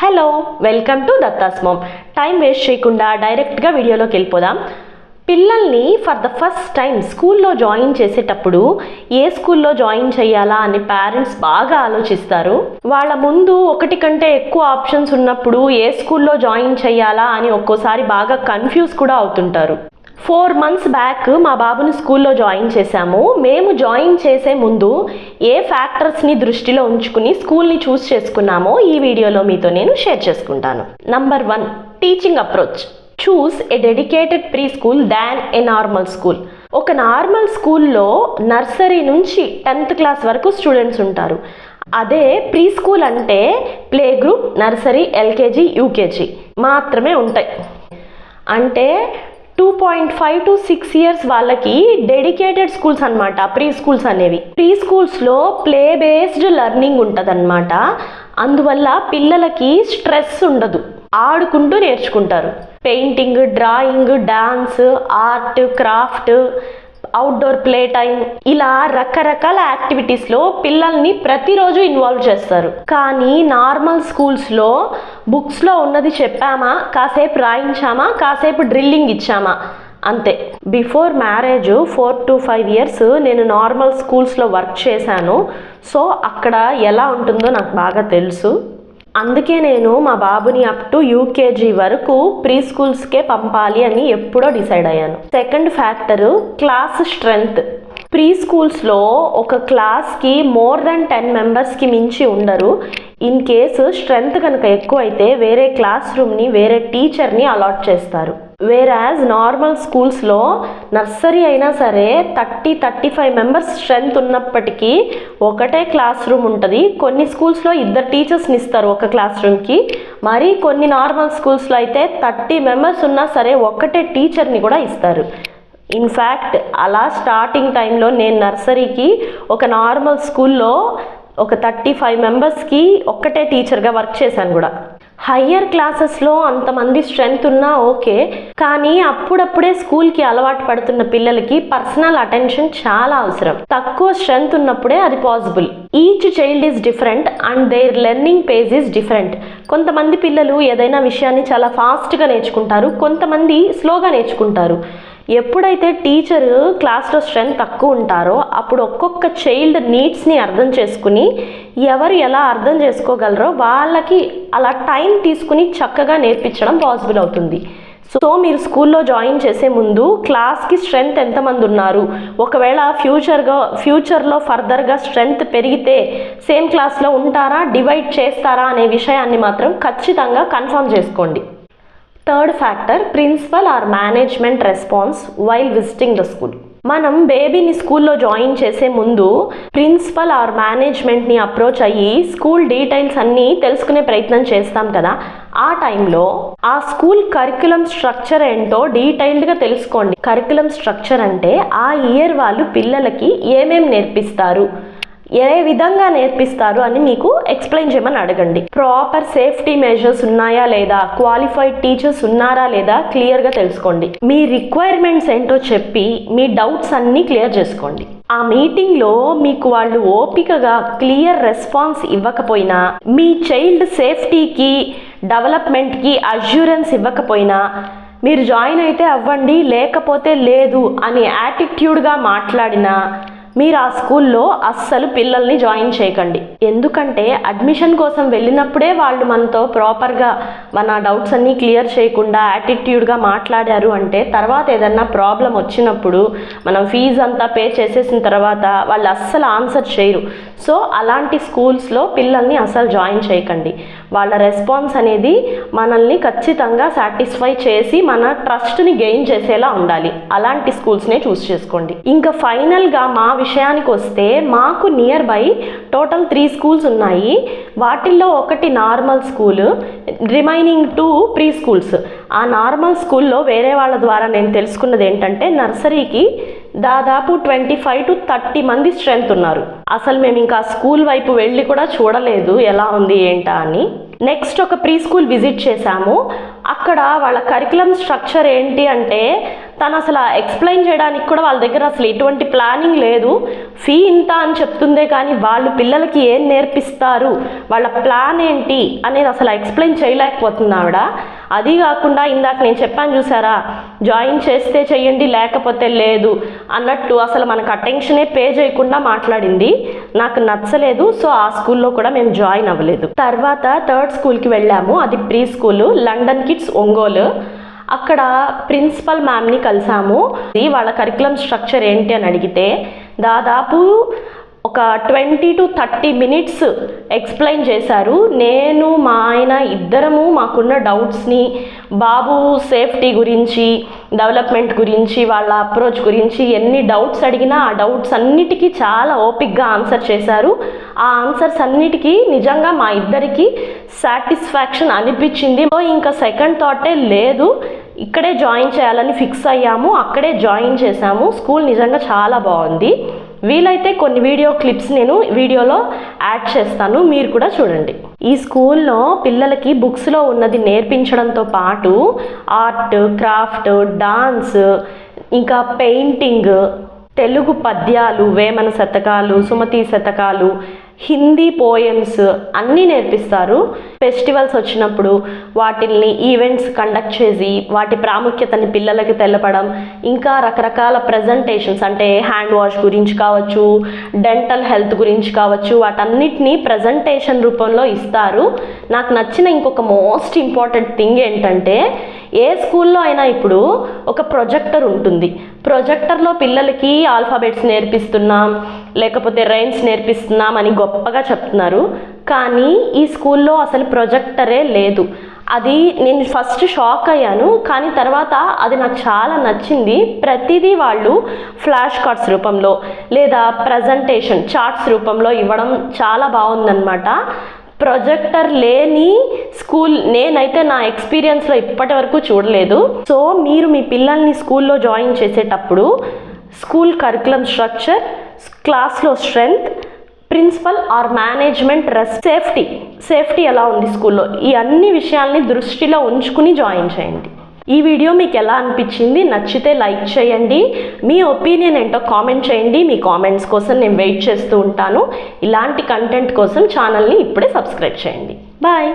Hello welcome to Datta's mom time waste చేయకుండా డైరెక్ట్గా వీడియోలోకి వెళ్ళిపోదాం. పిల్లల్ని ఫర్ ద ఫస్ట్ టైం స్కూల్లో జాయిన్ చేసేటప్పుడు ఏ స్కూల్లో జాయిన్ చేయాలా అని పేరెంట్స్ బాగా ఆలోచిస్తారు. వాళ్ళ ముందు ఒకటి కంటే ఎక్కువ ఆప్షన్స్ ఉన్నప్పుడు ఏ స్కూల్లో జాయిన్ చేయాలా అని ఒక్కోసారి బాగా కన్ఫ్యూజ్ కూడా అవుతుంటారు. ఫోర్ మంత్స్ బ్యాక్ మా బాబుని స్కూల్లో జాయిన్ చేశాము. మేము జాయిన్ చేసే ముందు ఏ ఫ్యాక్టర్స్ని దృష్టిలో ఉంచుకుని స్కూల్ని చూస్ చేసుకున్నామో ఈ వీడియోలో మీతో నేను షేర్ చేసుకుంటాను. Number one teaching approach choose a dedicated pre school than a normal school ఒక నార్మల్ స్కూల్లో నర్సరీ నుంచి టెన్త్ క్లాస్ వరకు స్టూడెంట్స్ ఉంటారు. అదే ప్రీ స్కూల్ అంటే play group nursery LKG UKG మాత్రమే ఉంటాయి. అంటే two point five to six years వాళ్ళకి డెడికేటెడ్ స్కూల్స్ అనమాట ప్రీ స్కూల్స్ అనేవి. ప్రీ స్కూల్స్లో ప్లే బేస్డ్ లెర్నింగ్ ఉంటుంది అందువల్ల పిల్లలకి స్ట్రెస్ ఉండదు. ఆడుకుంటూ నేర్చుకుంటారు. Painting drawing dance art craft outdoor play time ఇలా రకరకాల యాక్టివిటీస్లో పిల్లల్ని ప్రతిరోజు ఇన్వాల్వ్ చేస్తారు. కానీ నార్మల్ స్కూల్స్లో బుక్స్లో ఉన్నది చెప్పామా కాసేపు రాయించామా కాసేపు డ్రిల్లింగ్ ఇచ్చామా? అంతే. Before marriage four to five years నేను నార్మల్ స్కూల్స్లో వర్క్ చేశాను. సో అక్కడ ఎలా ఉంటుందో నాకు బాగా తెలుసు. అందుకే నేను మా బాబుని అప్ టు యూకేజీ వరకు ప్రీ స్కూల్స్కే పంపాలి అని ఎప్పుడో డిసైడ్ అయ్యాను. Second factor class strength pre స్కూల్స్లో ఒక క్లాస్కి మోర్ దెన్ టెన్ మెంబర్స్కి మించి ఉండరు. ఇన్ కేసు స్ట్రెంగ్త్ కనుక ఎక్కువైతే వేరే క్లాస్ రూమ్ని వేరే టీచర్ని అలాట్ చేస్తారు. వేరాజ్ నార్మల్ స్కూల్స్లో నర్సరీ అయినా సరే thirty thirty five members strength ఉన్నప్పటికీ ఒకటే క్లాస్ రూమ్ ఉంటుంది. కొన్ని స్కూల్స్లో ఇద్దరు టీచర్స్ని ఇస్తారు ఒక క్లాస్ రూమ్కి మరి కొన్ని నార్మల్ స్కూల్స్లో అయితే థర్టీ మెంబర్స్ ఉన్నా సరే ఒక్కటే టీచర్ని కూడా ఇస్తారు. ఇన్ఫ్యాక్ట్ అలా స్టార్టింగ్ టైంలో నేను నర్సరీకి ఒక నార్మల్ స్కూల్లో ఒక థర్టీ ఫైవ్ మెంబర్స్కి ఒక్కటే టీచర్గా వర్క్ చేశాను కూడా. హయ్యర్ క్లాసెస్లో అంతమంది స్ట్రెంగ్త్ ఉన్నా ఓకే కానీ అప్పుడప్పుడే స్కూల్కి అలవాటు పడుతున్న పిల్లలకి పర్సనల్ అటెన్షన్ చాలా అవసరం. తక్కువ స్ట్రెంగ్త్ ఉన్నప్పుడే అది possible each child is different and their learning pace is different కొంతమంది పిల్లలు ఏదైనా విషయాన్ని చాలా ఫాస్ట్గా నేర్చుకుంటారు కొంతమంది స్లోగా నేర్చుకుంటారు. ఎప్పుడైతే టీచర్ క్లాస్లో స్ట్రెంత్ తక్కువ ఉంటారో అప్పుడు ఒక్కొక్క చైల్డ్ నీడ్స్ని అర్థం చేసుకుని ఎవరు ఎలా అర్థం చేసుకోగలరో వాళ్ళకి అలా టైం తీసుకుని చక్కగా నేర్పించడం పాసిబుల్ అవుతుంది. సో మీరు స్కూల్లో జాయిన్ చేసే ముందు క్లాస్కి స్ట్రెంగ్త్ ఎంతమంది ఉన్నారు? ఒకవేళ ఫ్యూచర్గా ఫ్యూచర్లో ఫర్దర్గా స్ట్రెంగ్త్ పెరిగితే సేమ్ క్లాస్లో ఉంటారా? డివైడ్ చేస్తారా? అనే విషయాన్ని మాత్రం ఖచ్చితంగా కన్ఫర్మ్ చేసుకోండి. Third factor principal or management response while visiting the school మనం బేబీని స్కూల్లో జాయిన్ చేసే ముందు ప్రిన్సిపల్ ఆర్ మేనేజ్మెంట్ని అప్రోచ్ అయ్యి స్కూల్ డీటెయిల్స్ అన్నీ తెలుసుకునే ప్రయత్నం చేస్తాం కదా. ఆ టైంలో ఆ స్కూల్ కరికులం స్ట్రక్చర్ ఏంటో డీటెయిల్డ్గా తెలుసుకోండి. కరికులం స్ట్రక్చర్ అంటే ఆ ఇయర్ వాళ్ళు పిల్లలకి ఏమేం నేర్పిస్తారు? ఏ విధంగా నేర్పిస్తారు అని మీకు ఎక్స్ప్లెయిన్ చేయమని అడగండి. ప్రాపర్ సేఫ్టీ మెజర్స్ ఉన్నాయా లేదా? క్వాలిఫైడ్ టీచర్స్ ఉన్నారా లేదా? క్లియర్గా తెలుసుకోండి. మీ రిక్వైర్మెంట్స్ ఏంటో చెప్పి మీ డౌట్స్ అన్నీ క్లియర్ చేసుకోండి. ఆ మీటింగ్లో మీకు వాళ్ళు ఓపికగా క్లియర్ రెస్పాన్స్ ఇవ్వకపోయినా మీ చైల్డ్ సేఫ్టీకి డెవలప్మెంట్కి అష్యూరెన్స్ ఇవ్వకపోయినా మీరు జాయిన్ అయితే అవ్వండి లేకపోతే లేదు అని యాటిట్యూడ్గా మాట్లాడినా మీరు ఆ స్కూల్లో అస్సలు పిల్లల్ని జాయిన్ చేయకండి. ఎందుకంటే అడ్మిషన్ కోసం వెళ్ళినప్పుడే వాళ్ళు మనతో ప్రాపర్గా మన డౌట్స్ అన్నీ క్లియర్ చేయకుండా యాటిట్యూడ్గా మాట్లాడారు అంటే తర్వాత ఏదన్నా ప్రాబ్లం వచ్చినప్పుడు మనం ఫీజు అంతా పే చేసేసిన తర్వాత వాళ్ళు అస్సలు ఆన్సర్ చేయరు. సో అలాంటి స్కూల్స్లో పిల్లల్ని అస్సలు జాయిన్ చేయకండి. వాళ్ళ రెస్పాన్స్ అనేది మనల్ని ఖచ్చితంగా సాటిస్ఫై చేసి మన ట్రస్ట్ని గెయిన్ చేసేలా ఉండాలి. అలాంటి స్కూల్స్నే చూస్ చేసుకోండి. ఇంకా ఫైనల్గా మా విషయం విషయానికి వస్తే మాకు near by total three schools ఉన్నాయి. వాటిల్లో ఒకటి normal school remaining two pre schools ఆ నార్మల్ స్కూల్లో వేరే వాళ్ళ ద్వారా నేను తెలుసుకున్నది ఏంటంటే నర్సరీకి దాదాపు ట్వంటీ ఫైవ్ టు థర్టీ మంది స్ట్రెంత్ ఉన్నారు. అసలు మేము ఇంకా స్కూల్ వైపు వెళ్ళి కూడా చూడలేదు ఎలా ఉంది ఏంటా అని. నెక్స్ట్ ఒక ప్రీ స్కూల్ విజిట్ చేశాము. అక్కడ వాళ్ళ కరికులం స్ట్రక్చర్ ఏంటి అంటే తను అసలు ఎక్స్ప్లెయిన్ చేయడానికి కూడా వాళ్ళ దగ్గర అసలు ఎటువంటి ప్లానింగ్ లేదు. ఫీ ఇంత అని చెప్తుందే కానీ వాళ్ళు పిల్లలకి ఏం నేర్పిస్తారు వాళ్ళ ప్లాన్ ఏంటి అనేది అసలు ఎక్స్ప్లెయిన్ చేయలేకపోతుంది ఆవిడ. అది కాకుండా ఇందాక నేను చెప్పాను చూసారా? జాయిన్ చేస్తే చెయ్యండి లేకపోతే లేదు అన్నట్టు అసలు మనకు అటెన్షనే పే చేయకుండా మాట్లాడింది. నాకు నచ్చలేదు సో ఆ స్కూల్లో కూడా మేము జాయిన్ అవ్వలేదు. తర్వాత థర్డ్ స్కూల్కి వెళ్ళాము అది pre school London kids Ongole. అక్కడ ప్రిన్సిపల్ మ్యామ్ని కలిసాము. వాళ్ళ కరికులం స్ట్రక్చర్ ఏంటి అని అడిగితే దాదాపు ఒక twenty to thirty minutes explain చేశారు. నేను మా ఆయన ఇద్దరము మాకున్న డౌట్స్ని బాబు సేఫ్టీ గురించి డెవలప్మెంట్ గురించి వాళ్ళ అప్రోచ్ గురించి ఎన్ని డౌట్స్ అడిగినా ఆ డౌట్స్ అన్నిటికీ చాలా ఓపిక్గా ఆన్సర్ చేశారు. ఆ ఆన్సర్స్ అన్నిటికీ నిజంగా మా ఇద్దరికి సాటిస్ఫాక్షన్ అనిపించింది. సో ఇంకా సెకండ్ థాటే లేదు. ఇక్కడే జాయిన్ చేయాలని ఫిక్స్ అయ్యాము. అక్కడే జాయిన్ చేశాము. స్కూల్ నిజంగా చాలా బాగుంది. వీలైతే కొన్ని వీడియో క్లిప్స్ నేను వీడియోలో యాడ్ చేస్తాను మీరు కూడా చూడండి. ఈ స్కూల్లో పిల్లలకి బుక్స్లో ఉన్నది నేర్పించడంతో పాటు ఆర్ట్ క్రాఫ్ట్ డాన్స్ ఇంకా పెయింటింగ్ తెలుగు పద్యాలు వేమన శతకాలు సుమతి శతకాలు హిందీ పోయమ్స్ అన్నీ నేర్పిస్తారు. ఫెస్టివల్స్ వచ్చినప్పుడు వాటిల్ని ఈవెంట్స్ కండక్ట్ చేసి వాటి ప్రాముఖ్యతని పిల్లలకి తెలపడం ఇంకా రకరకాల ప్రజెంటేషన్స్ అంటే హ్యాండ్ వాష్ గురించి కావచ్చు డెంటల్ హెల్త్ గురించి కావచ్చు వాటన్నిటిని ప్రజెంటేషన్ రూపంలో ఇస్తారు. నాకు నచ్చిన ఇంకొక మోస్ట్ ఇంపార్టెంట్ థింగ్ ఏంటంటే ఏ స్కూల్లో అయినా ఇప్పుడు ఒక ప్రొజెక్టర్ ఉంటుంది. ప్రొజెక్టర్లో పిల్లలకి ఆల్ఫాబెట్స్ నేర్పిస్తున్నాం లేకపోతే రైన్స్ నేర్పిస్తున్నాం అని గొప్పగా చెప్తున్నారు. కానీ ఈ స్కూల్లో అసలు ప్రొజెక్టరే లేదు. అది నేను ఫస్ట్ షాక్ అయ్యాను. కానీ తర్వాత అది నాకు చాలా నచ్చింది. ప్రతిదీ వాళ్ళు ఫ్లాష్ కార్డ్స్ రూపంలో లేదా ప్రజెంటేషన్ చార్ట్స్ రూపంలో ఇవ్వడం చాలా బాగుందన్నమాట. ప్రొజెక్టర్ లేని స్కూల్ నేనైతే నా ఎక్స్పీరియన్స్లో ఇప్పటి వరకు చూడలేదు. సో మీరు మీ పిల్లల్ని స్కూల్లో జాయిన్ చేసేటప్పుడు స్కూల్ కరికులం స్ట్రక్చర్ క్లాస్లో స్ట్రెంగ్త్ ప్రిన్సిపల్ ఆర్ మేనేజ్మెంట్ రెస్ సేఫ్టీ. సేఫ్టీ ఎలా ఉంది స్కూల్లో? ఈ అన్ని విషయాల్ని దృష్టిలో ఉంచుకుని జాయిన్ చేయండి. ఈ వీడియో మీకు ఎలా అనిపించింది? నచ్చితే లైక్ చేయండి. మీ ఒపీనియన్ ఏంటో కామెంట్ చేయండి. మీ కామెంట్స్ కోసం నేను వెయిట్ చేస్తూ ఉంటాను. ఇలాంటి కంటెంట్ కోసం ఛానల్ని ఇప్పుడే సబ్స్క్రైబ్ చేయండి. బాయ్!